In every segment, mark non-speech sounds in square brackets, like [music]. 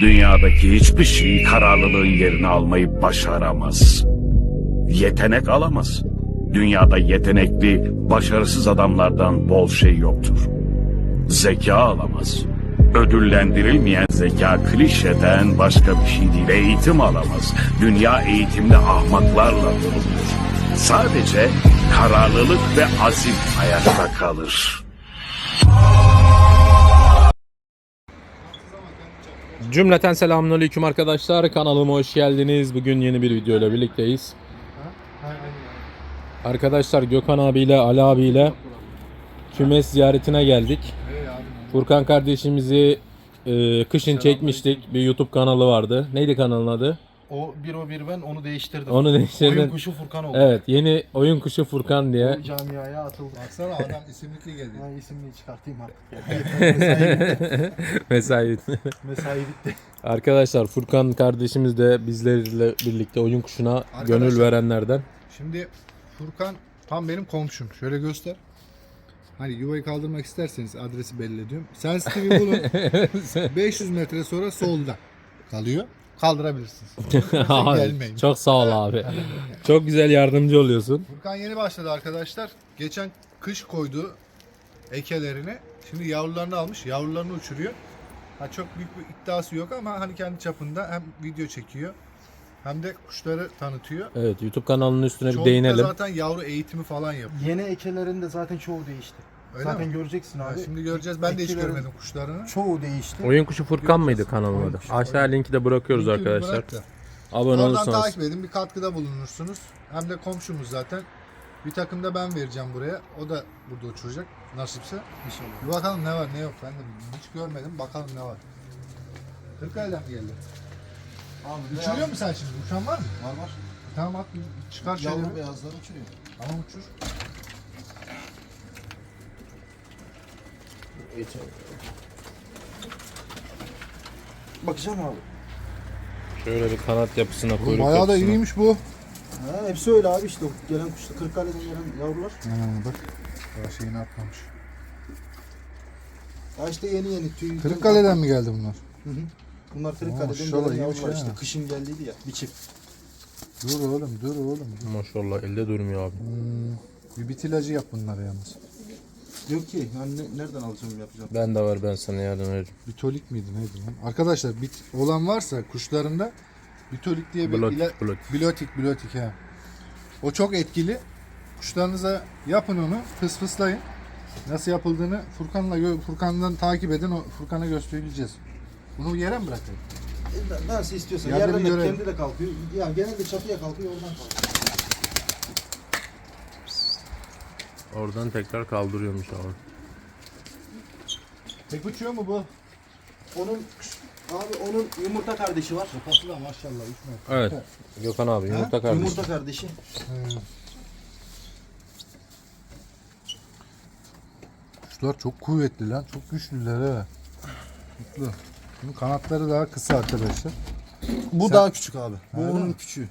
Dünyadaki hiçbir şey kararlılığın yerini almayı başaramaz. Yetenek alamaz. Dünyada yetenekli, başarısız adamlardan bol şey yoktur. Zeka alamaz. Ödüllendirilmeyen zeka klişeden başka bir şey değil. Eğitim alamaz. Dünya eğitimli ahmaklarla doludur. Sadece kararlılık ve azim ayakta kalır. Cümleten selamünaleyküm arkadaşlar. Kanalıma hoş geldiniz. Bugün yeni bir video ile birlikteyiz. Arkadaşlar Gökhan abiyle Ali abiyle kümes ziyaretine geldik. Furkan kardeşimizi e, kışın çekmiştik. Bir YouTube kanalı vardı. Neydi kanalın adı? O bir o bir ben onu değiştirdim. Onu Oyun değiştirdin. kuşu Furkan oldu. Evet, yeni oyun kuşu Furkan diye. O camiaya atıldı. Baksana adam isimlikli geldi. Ben isimliği çıkartayım artık. [laughs] Mesai bitti. Mesai. Bitti. Arkadaşlar Furkan kardeşimiz de bizlerle birlikte oyun kuşuna gönül Arkadaşlar. verenlerden. Şimdi Furkan tam benim komşum. Şöyle göster. Hani yuvayı kaldırmak isterseniz adresi belli ediyorum. Sensitive'i bulun. 500 metre sonra solda kalıyor. Kaldırabilirsiniz. [laughs] Abi, gelmeyin. Çok sağ ol abi. Çok güzel yardımcı oluyorsun. Furkan yeni başladı arkadaşlar. Geçen kış koydu ekelerini. Şimdi yavrularını almış. Yavrularını uçuruyor. Ha çok büyük bir iddiası yok ama hani kendi çapında hem video çekiyor hem de kuşları tanıtıyor. Evet YouTube kanalının üstüne bir Çoğunlukla değinelim. zaten yavru eğitimi falan yapıyor. Yeni ekelerin de zaten çoğu değişti. Öyle zaten mi? göreceksin abi. şimdi göreceğiz. Ben de hiç görmedim kuşlarını. Çoğu değişti. Oyun kuşu Furkan mıydı kanalın adı? Aşağı linki de bırakıyoruz Linki bir arkadaşlar. bırak da. Abone Oradan olursanız. takip edin. Bir katkıda bulunursunuz. Hem de komşumuz zaten. Bir takım da ben vereceğim buraya. O da burada uçuracak. Nasipse. İnşallah. Bir bakalım ne var ne yok. Ben de hiç görmedim. Bakalım ne var. Kırklareli'den mi geldi? Abi Uçuruyor mu sen şimdi? Uçan var mı? Var var. Tamam at bir çıkar şöyle. Yavru bir. beyazlar uçuruyor. Tamam uçur. Bakacağım abi. Şöyle bir kanat yapısına Bu kuyruk bayağı da iyiymiş bu. Ha, hepsi öyle abi işte. Gelen kuşta Kırıkkale'den gelen yavrular. Ha, bak. Daha şeyini atmamış. Ya işte yeni yeni tüy. Kırıkkale'den mi geldi bunlar? Hı hı. Bunlar Kırıkkale'den maşallah gelen yavrular ha. işte. Kışın geldiydi ya. Bir çift. Dur oğlum dur oğlum. Maşallah elde durmuyor abi. Hmm, bir bit ilacı yap bunlara yalnız. Yok ki. Yani ne- nereden alacağım yapacağım. Ben de var ben sana yardım ederim. Bitolik miydi neydi lan? Arkadaşlar bit olan varsa kuşlarında bitolik diye bir Blotik, ila- blotik. bilotik bilotik he. O çok etkili. Kuşlarınıza yapın onu, fıs fıslayın. Nasıl yapıldığını Furkan'la gö- Furkan'dan takip edin. O Furkan'a göstereceğiz. Bunu yere mi bırakalım? E, Nasıl istiyorsan. Yerde Yerden bir de görelim. kendi de kalkıyor. Ya genelde çatıya kalkıyor oradan kalkıyor. Oradan tekrar kaldırıyormuş abi. Tek uçuyor mu bu? Onun abi onun yumurta kardeşi var. Kafası da maşallah uçmuyor. Evet. Gökhan abi yumurta kardeşi. Yumurta kardeşi. Kuşlar çok kuvvetli lan. Çok güçlüler he. Mutlu. Bunun kanatları daha kısa arkadaşlar. Bu Sen- daha küçük abi. Bu Öyle onun mi? küçüğü.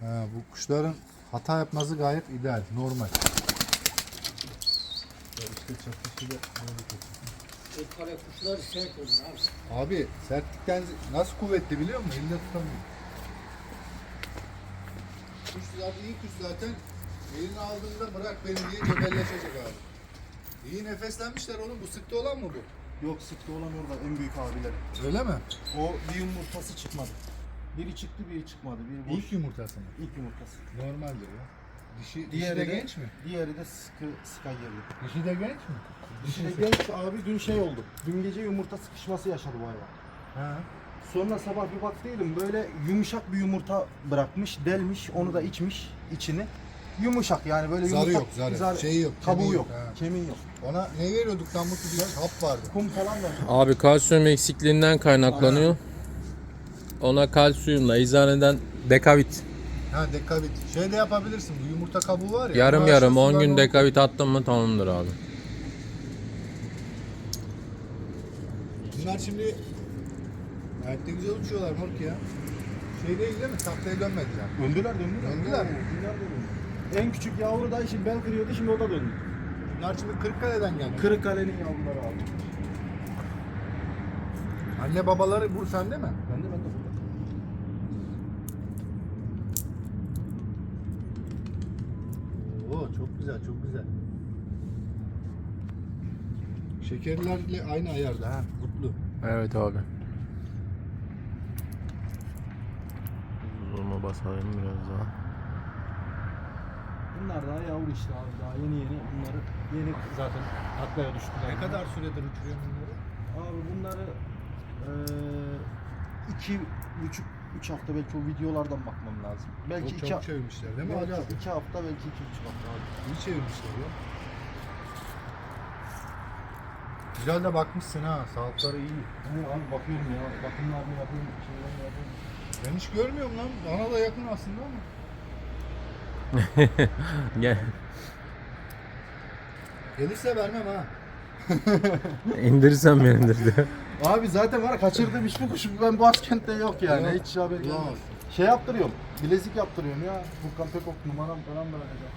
Ha, bu kuşların hata yapması gayet ideal, normal. Abi sertlikten nasıl kuvvetli biliyor musun? Elinde tutamıyor. Kuş zaten iyi kuş zaten. Elini aldığında bırak beni diye cebelleşecek abi. İyi nefeslenmişler oğlum. Bu sıktı olan mı bu? Yok sıktı olan orada en büyük abiler. Öyle mi? O bir yumurtası çıkmadı. Biri çıktı biri çıkmadı. Biri boş. İlk yumurtası mı? İlk yumurtası. Normaldir ya. Dişi, Diğeri dişi de de- genç mi? Diğeri de sıkı sıka girdi. Dişi de genç mi? Dişi de genç abi dün şey oldu. Dün gece yumurta sıkışması yaşadı bu hayvan. Ha. Sonra sabah bir baktıydım böyle yumuşak bir yumurta bırakmış, delmiş, onu da içmiş içini. Yumuşak yani böyle Zarı yok, zarı. zar- Şeyi yok, Kabuğu kemiği yok, yok, ha. kemin yok. Ona ne veriyorduk lan mutlu bir hap vardı. Kum falan da Abi kalsiyum eksikliğinden kaynaklanıyor. Ona kalsiyumla eczaneden dekavit. Ha dekavit. Şey de yapabilirsin. Bu yumurta kabuğu var ya. Yarım yarım 10 aşağısından gün o- dekavit attın mı tamamdır abi. Bunlar şimdi gayet de güzel uçuyorlar moruk ya. Şey değil değil mi? Taklaya dönmediler. Döndüler döndüler. Döndüler mi? Döndüler de döndü. En küçük yavru da şimdi bel kırıyordu şimdi o da döndü. Bunlar şimdi Kırıkkale'den geldi. Kırıkkale'nin yavruları abi. Anne babaları bu sende mi? Ben de ben de burada. Oo çok güzel çok güzel. Şekerlerle aynı ayarda ha. Mutlu. Evet abi. Zoom'a basalım biraz daha. Bunlar daha yavru işte abi daha yeni yeni bunları yeni zaten taklaya düştüler. Ne kadar süredir uçuruyorsun bunları? Abi bunları eee iki buçuk üç hafta belki o videolardan bakmam lazım. Belki Çok iki, çabuk çevirmişler değil mi belki Ali abi? iki hafta belki iki buçuk hafta abi. İyi çevirmişler ya. Güzel de bakmışsın ha. Sağlıkları iyi. Evet abi bakıyorum ya bakımlarını yapıyorum şeylerini yapıyorum. Ben hiç görmüyorum lan. Bana da yakın aslında ama. [laughs] Gel. Gelirse vermem ha. İndirirsen beni indirdi. [laughs] Abi zaten var ya, kaçırdığım hiçbir kuş ben Başkent'te yok yani Yok. hiç haber yok. Bulamaz. Şey yaptırıyorum bilezik yaptırıyorum ya Furkan Pekok numaram falan vereceğim.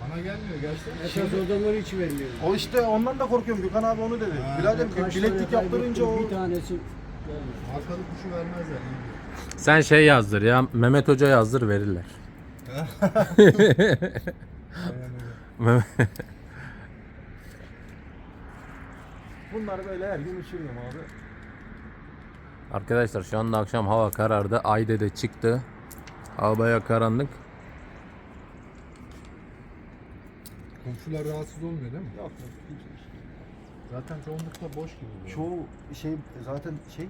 Bana gelmiyor gelse. Esas o zaman hiç vermiyor. O işte ondan da korkuyorum Gökhan abi onu dedi. Ha, Birader bir Kaç bileklik tane yaptırınca o Bir tanesi gelmiş. Arkalı kuşu vermezler. iyi. Sen şey yazdır ya. Mehmet Hoca yazdır verirler. [laughs] Mehmet- [laughs] bunları böyle her gün uçuruyorum abi. Arkadaşlar şu anda akşam hava karardı. Ay de çıktı. Hava bayağı karanlık. Komşular rahatsız olmuyor değil mi? Yok yok şey. Zaten çoğunlukla boş gibi. bu. Çoğu şey zaten şey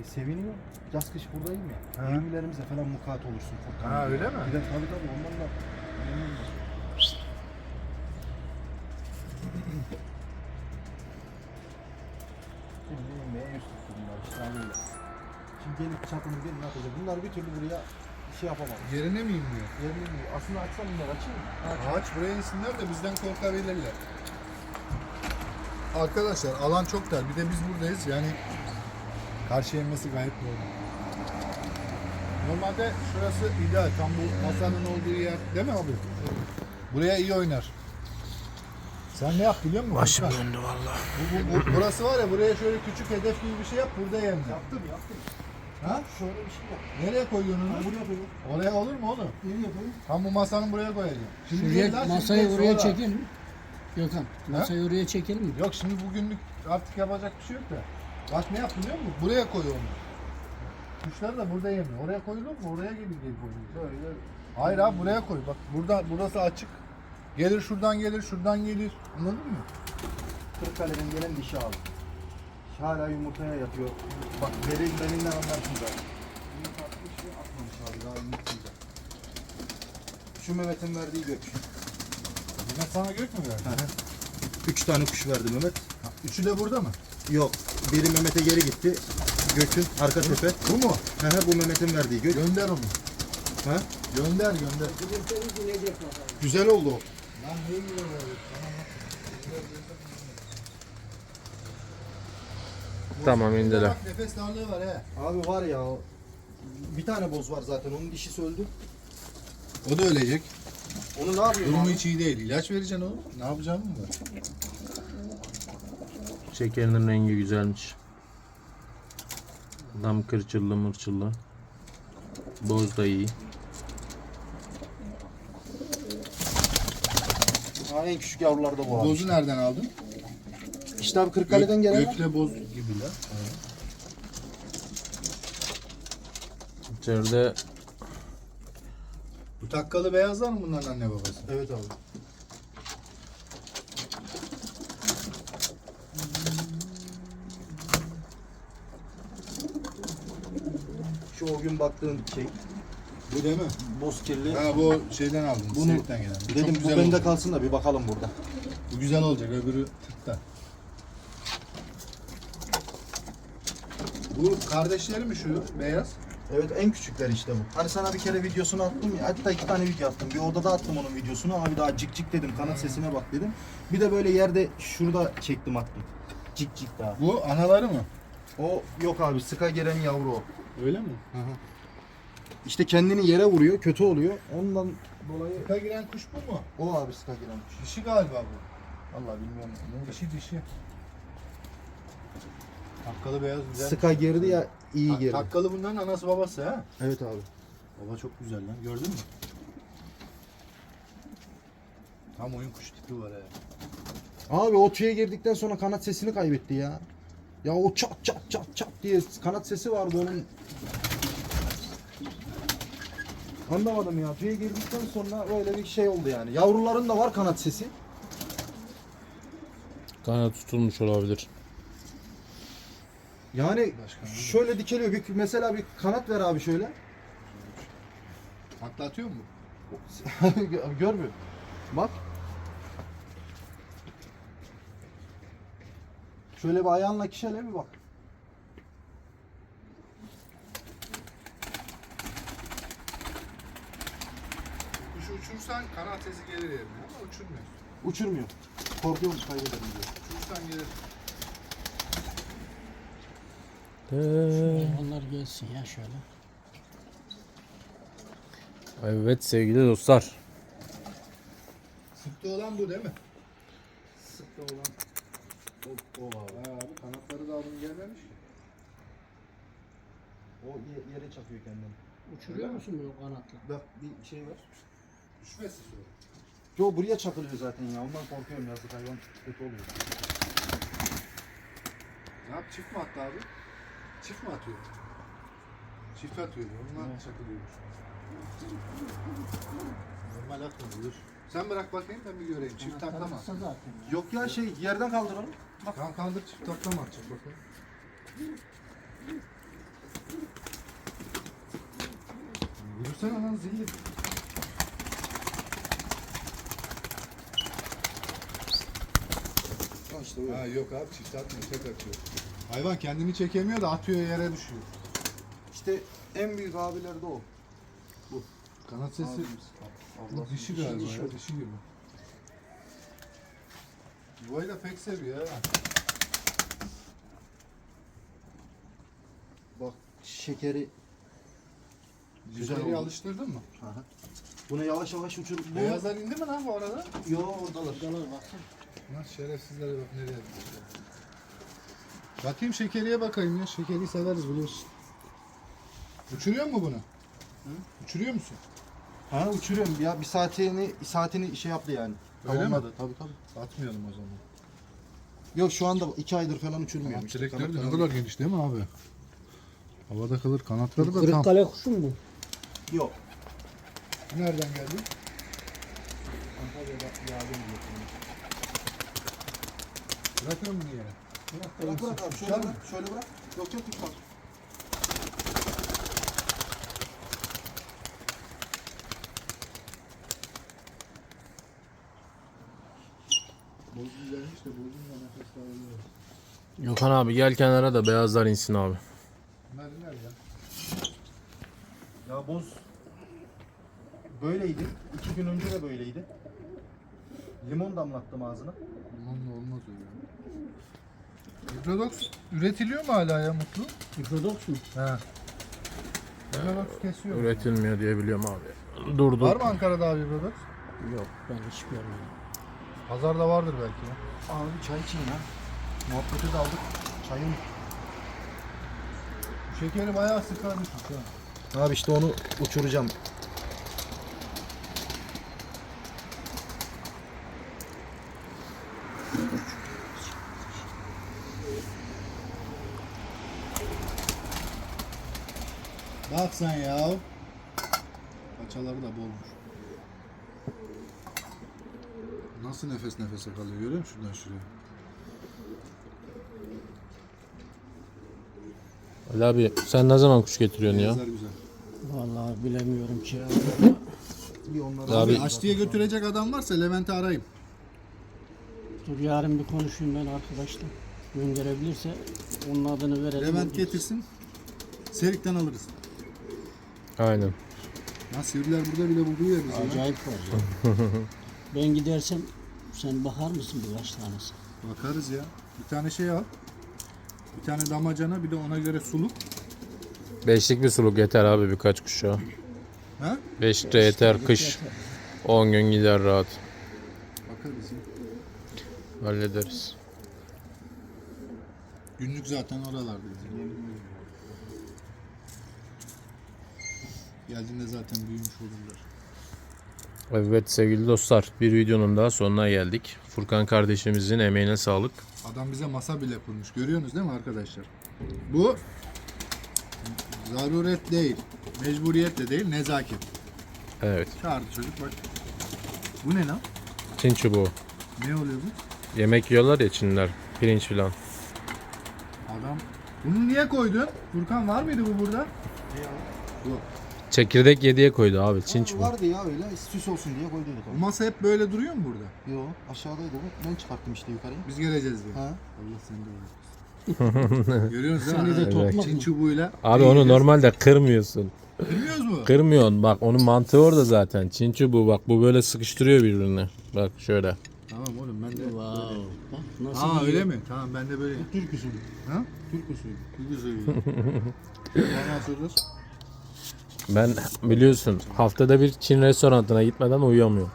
e, seviniyor. Yaz kış buradayım ya. Ha. Yürümelerimize falan mukat olursun Furkan. Ha, öyle mi? Bir de tabii tabii ondan da memnunum. Şimdi yemeğe yüz tuttu bunlar işte abi öyle. Şimdi gelip çapını gelin atacak. Bunlar bir türlü buraya şey yapamam. Yerine mi inmiyor? Yerini mi? Aslında açsam bunlar açayım mı? Aç. Ağaç buraya insinler de bizden korkabilirler. Arkadaşlar alan çok dar. Bir de biz buradayız. Yani karşıya inmesi gayet normal. Normalde şurası ideal. Tam bu masanın olduğu yer. Değil mi abi? Buraya iyi oynar. Sen ne yap biliyor musun? Başım Furkan? döndü valla. Bu, bu, bu- burası var ya buraya şöyle küçük hedef gibi bir şey yap. Burada yemle. Yaptım yaptım. Ha? Şöyle bir şey yap. Nereye koyuyorsun onu? buraya koyayım. Oraya olur mu oğlum? Nereye yapayım? Tam bu masanın buraya koyacağım. Şimdi Şuraya, lan, şimdi masayı değil, oraya sonra. mi? Gökhan, masayı oraya çekelim mi? Yok şimdi bugünlük artık yapacak bir şey yok da. Bak ne yap biliyor musun? Buraya koy onu. Kuşlar da burada yemiyor. Oraya koyulur mu? Oraya gelir gelir koyulur. Böyle Hayır abi buraya koy. Bak burada burası açık. Gelir şuradan gelir, şuradan gelir. Anladın mı? Kırıkkale'den gelen dişi abi. Hala yumurtaya yatıyor. Bak beri, berinden anlarsın zaten. Yumurta atmış ve atmamış abi daha yumurtlayacak. Şu Mehmet'in verdiği gök. Yine sana gök mü verdi? Üç tane kuş verdi Mehmet. Ha, Üçü de burada mı? Yok. Biri Mehmet'e geri gitti. Gök'ün arka tepe. Bu mu? Hı hı, bu Mehmet'in verdiği gök. Gönder onu. Ha? Gönder gönder. Güzel oldu o. Tamam, indiler. Bak nefes darlığı var he. Abi var ya bir tane boz var zaten onun dişisi öldü. O da ölecek. Onu ne yapıyor? Durumu abi? hiç iyi değil. İlaç vereceksin oğlum. Ne yapacaksın mı? Şekerinin rengi güzelmiş. Dam kırçıllı mırçıllı. Boz da iyi. En küçük yavrular da bu abi. Bozu nereden aldın? İşte abi Kırıkkale'den gelen. Gökle boz gibi la. İçeride Bu takkalı beyazlar mı bunların anne babası? Evet abi. Şu o gün baktığın şey, Bu değil mi? boz kirli. Ha bu şeyden aldım. Bunu- Siirt'ten gelen. Bu Dedim bu güzel bende olacak. kalsın da bir bakalım burada. Bu güzel olacak öbürü tıkta. Bu kardeşleri mi şu beyaz? Evet en küçükler işte bu. Hani sana bir kere videosunu attım ya. Hatta iki tane video attım. Bir odada attım onun videosunu. Abi daha cik cik dedim. Kanat sesine bak dedim. Bir de böyle yerde şurada çektim attım. Cik cik daha. Bu anaları mı? O yok abi sıka gelen yavru o. Öyle mi? İşte kendini yere vuruyor. Kötü oluyor. Ondan dolayı Tıka giren kuş bu mu? o abi sıka giren kuş. Dişi galiba bu. Vallahi bilmiyorum. Ne Dişi dişi. Takkalı beyaz güzel. Sıka girdi ya iyi girdi. Takkalı bunların anası babası ha. Evet abi. Baba çok güzel lan gördün mü? Tam oyun kuş tipi var ha. Abi o tüye girdikten sonra kanat sesini kaybetti ya. Ya o çat çat çat çat diye kanat sesi vardı onun. Anlamadım ya. Tüye girdikten sonra öyle bir şey oldu yani. Yavruların da var kanat sesi. Kanat tutulmuş olabilir. Yani Başka ne? şöyle dikeliyor. Bir, mesela bir kanat ver abi şöyle. Takla atıyor mu? [laughs] Gör mü? Bak. Şöyle bir ayağınla kişele bir bak. Kuşu uçursan kanat sesi gelir yerine ama uçurmuyor. Uçurmuyor. Korkuyorum kaybederim diyor. Uçursan gelir. Onlar gelsin ya şöyle. Evet sevgili dostlar. Sıkta olan bu değil mi? Sıkta olan o, o abi. Ha abi kanatları da bunun gelmemiş ki. O ye- yere çakıyor kendini. Uçuruyor musun bu kanatla? Bak bir şey var. Düşmesi sonra. Yo buraya çakılıyor zaten ya. Ondan korkuyorum yazık hayvan kötü oluyor. Ne yap çift mi attı abi? Çift mi atıyor? Çift atıyor. Ondan çakılıyor. Normal atmıyor. Sen bırak bakayım ben bir göreyim. Çift taklama. ya. Yok ya şey yerden kaldıralım. Tamam kaldır çift taklama atacak bakayım. Yürüsene lan zilli. Ha işte. Ha yok abi çift atmıyor tek atıyor. Hayvan kendini çekemiyor da atıyor yere düşüyor. İşte en büyük abiler de o. Kanat sesi Abimiz. bu dişi galiba ya dişi gibi. Yuvayla pek seviyor ha. Bak şekeri Güzel Şekeri oldu. alıştırdın mı? Bunu yavaş yavaş uçur. Bu... Beyazlar indi mi lan bu arada? Yo oradalar. Dalar baksana. Lan şerefsizlere bak nereye gitmişler. Bakayım şekeriye bakayım ya. Şekeri severiz biliyorsun. Uçuruyor mu bunu? Uçuruyor musun? Ha uçuruyorum ya bir saatini saatini şey yaptı yani. Öyle mi? Tamamladı tabii tabii. Atmayalım o zaman. Yok şu anda iki aydır falan uçurmuyorum. işte. Direkleri de ne kadar geniş değil mi abi? Havada kalır kanatları da tam. Kırıkkale kuşu mu bu? Yok. Nereden geldi? Antalya'da yardım ediyor. Bırakıyor mu yere? Bırak bırak abi şöyle bırak. Şöyle bırak. Yok yok tutmaz. Boz güzelmiş de bozunca nefes alıyor. Gökhan abi gel kenara da beyazlar insin abi. Bunlar iner ya. Ya boz böyleydi. İki gün önce de böyleydi. Limon damlattım ağzına. Limonla olmaz o ya. Hidrodox üretiliyor mu hala ya Mutlu? Mikrodoks mu? He. Hidrodox kesiyor. mu? Üretilmiyor diye biliyorum abi. Durdu. Var mı Ankara'da abi Hidrodox? Yok ben hiç görmedim. Pazarda vardır belki ya. Abi çay için ya. Muhabbeti de aldık. Çayın. Bu şekeri bayağı sıkarmış ha. Abi işte onu uçuracağım. Bak sen ya. Paçaları da bolmuş. Nasıl nefes nefese kalıyor görüyor musun şuradan şuraya? Ali abi sen ne zaman kuş getiriyorsun ya? Beyazlar güzel. Vallahi bilemiyorum ki ya. Bir onları Abi- Abi aç diye götürecek adam varsa Levent'i arayayım. Dur yarın bir konuşayım ben arkadaşla. Gönderebilirse onun adını verelim. Levent getirsin. Serik'ten alırız. Aynen. Ya sivriler burada bile buluyor ya bizi. ya. Acayip var ya. [laughs] ben gidersem sen bakar mısın birkaç tanesi? Bakarız ya. Bir tane şey al. Bir tane damacana bir de ona göre suluk. Beşlik bir suluk yeter abi birkaç kuşa. Ha? Beş de yeter kış. 10 gün gider rahat. Bakarız ya. Hallederiz. Günlük zaten oralarda bizim. Geldiğinde zaten büyümüş olurlar. Evet sevgili dostlar bir videonun daha sonuna geldik. Furkan kardeşimizin emeğine sağlık. Adam bize masa bile kurmuş. Görüyorsunuz değil mi arkadaşlar? Bu zaruret değil. Mecburiyet de değil. Nezaket. Evet. Çağırdı çocuk bak. Bu ne lan? Çin çubuğu. Ne oluyor bu? Yemek yiyorlar ya Çinliler. Pirinç filan. Adam bunu niye koydun? Furkan var mıydı bu burada? Çekirdek yediye koydu abi Çin Ha, çubuğu. Vardı ya öyle süs olsun diye koyduyduk Bu onu. masa hep böyle duruyor mu burada? Yo aşağıdaydı bu. Ben çıkarttım işte yukarıya. Biz geleceğiz diye. Ha. Allah seni de var. [laughs] Görüyorsunuz değil mi? Seni de topla. Çin çubuğuyla. Abi onu normalde kırmıyorsun. Bilmiyoruz mu? Kırmıyorsun bak onun mantığı orada zaten. Çin çubuğu bak bu böyle sıkıştırıyor birbirine. Bak şöyle. Tamam oğlum ben de. Wow. Bak nasıl Aa öyle mi? Tamam ben de böyle. Türk usulü. Ha? Türk usulü. Güzel. Bana atıyoruz. Ben biliyorsun haftada bir Çin restoranına gitmeden uyuyamıyorum.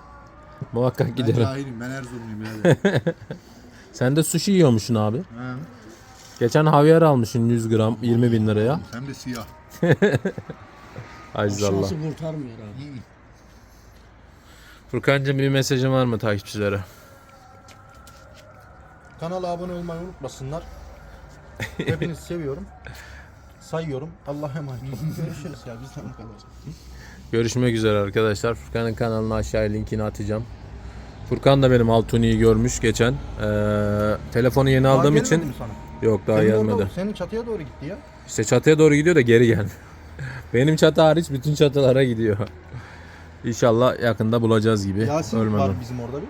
Muhakkak Ben giderim. cahilim. Ben Erzurumluyum birader. [laughs] Sen de sushi yiyormuşsun abi. ha. Geçen havyar almışsın 100 gram 20 bin liraya. Hem de siyah. [laughs] Azizallah. Aşağısı kurtarmıyor abi. Furkan'cığım bir mesajın var mı takipçilere? Kanala abone olmayı unutmasınlar. [laughs] Hepinizi seviyorum. Sayıyorum. Allah'a emanet olun. Görüşürüz ya bizden bu kadar. Görüşmek üzere arkadaşlar. Furkan'ın kanalına aşağıya linkini atacağım. Furkan da benim Altuni'yi görmüş geçen. Ee, telefonu yeni aldığım Daha için gelmedi mi sana? yok daha Senin gelmedi. senin çatıya doğru gitti ya. İşte çatıya doğru gidiyor da geri gel. [laughs] benim çatı hariç bütün çatılara gidiyor. İnşallah yakında bulacağız gibi. Yasin Ölmeden. var bizim orada bir.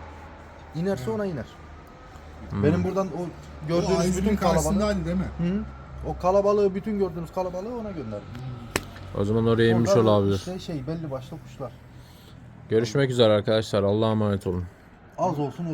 İnerse ona iner. Hmm. Benim buradan o O gördüğünüz bütün karşısında kalabalığı, Ali değil mi? Hı. O kalabalığı, bütün gördüğünüz kalabalığı ona gönderdim. O zaman oraya inmiş Orada olabilir. Işte şey belli başlı kuşlar. Görüşmek üzere arkadaşlar. Allah'a emanet olun. Az olsun